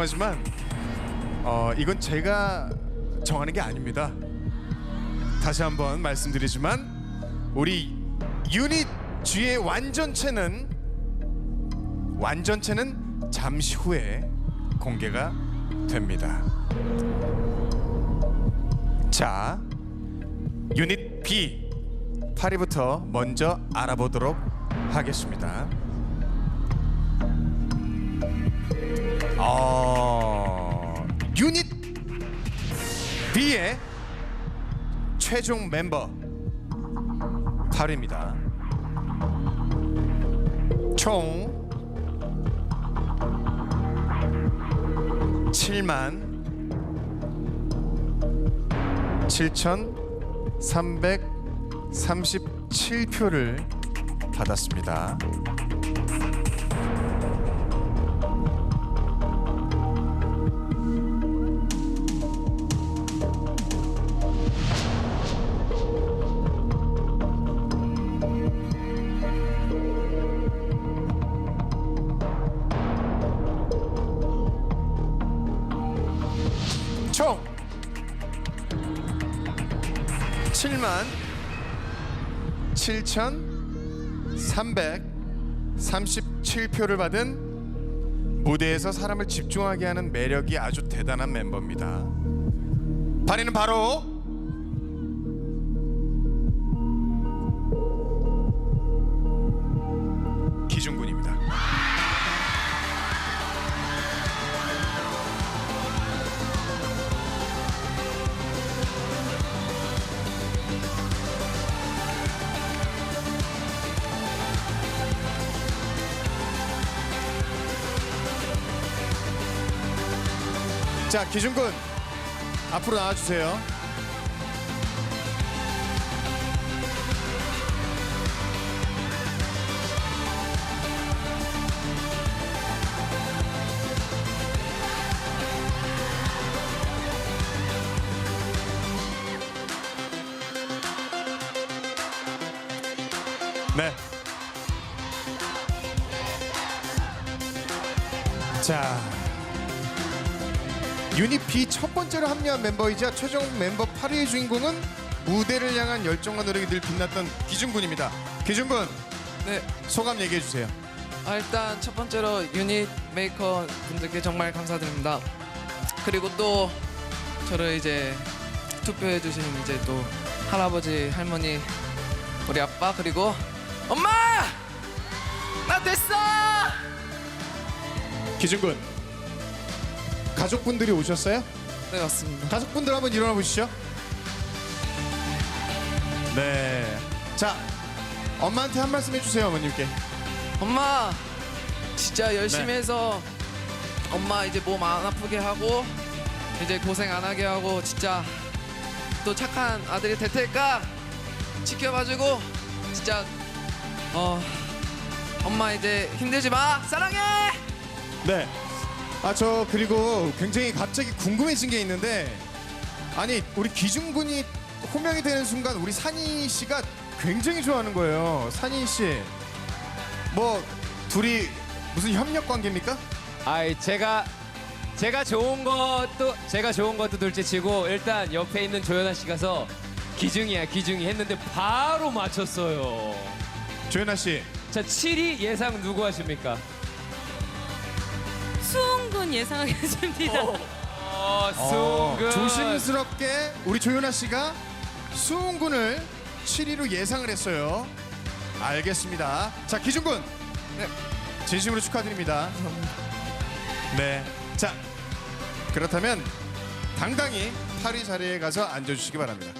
죄송하지만 어, 이건 제가 정하는 게 아닙니다. 다시 한번 말씀드리지만 우리 유닛 G의 완전체는 완전체는 잠시 후에 공개가 됩니다. 자, 유닛 B 8위부터 먼저 알아보도록 하겠습니다. 어, 유닛 B의 최종 멤버 8위입니다. 총 7만 7,337표를 받았습니다. 총 7만 7,337표를 받은 무대에서 사람을 집중하게 하는 매력이 아주 대단한 멤버입니다. 반이는 바로 자, 기준군 앞으로 나와주세요. 네. 자, 유닛 B 첫 번째로 합류한 멤버이자 최종 멤버 8위의 주인공은 무대를 향한 열정과 노력이 늘 빛났던 기준군입니다. 기준군 네, 소감 얘기해 주세요. 아, 일단 첫 번째로 유닛 메이커 분들께 정말 감사드립니다. 그리고 또 저를 이제 투표해 주신 이제 또 할아버지, 할머니, 우리 아빠 그리고 엄마! 나 됐어! 기준군 가족분들이 오셨어요? 네, 맞습니다. 가족분들 한번 일어나 보시죠. 네. 자, 엄마한테 한 말씀 해주세요, 어머님께. 엄마! 진짜 열심히 네. 해서 엄마 이제 몸 안 아프게 하고 이제 고생 안 하게 하고 진짜 또 착한 아들이 될 테니까 지켜봐주고 진짜 어 엄마 이제 힘들지 마 사랑해 네. 아 저 그리고 굉장히 갑자기 궁금해진 게 있는데 아니 우리 기준군이 호명이 되는 순간 우리 산이 씨가 굉장히 좋아하는 거예요. 산이 씨. 뭐 둘이 무슨 협력 관계입니까? 아이 제가 제가 좋은 것도 제가 좋은 것도 둘째치고 일단 옆에 있는 조연아 씨 가서 기중이야 기중이 했는데 바로 맞췄어요. 조연아 씨. 자 7위 예상 누구 하십니까? 수홍군 예상하겠습니다. 어, 어, 수근 조심스럽게 우리 조연아 씨가 수웅군을 7위로 예상을 했어요. 알겠습니다. 자 기준군. 네. 진심으로 축하드립니다. 네. 자 그렇다면 당당히 8위 자리에 가서 앉아주시기 바랍니다.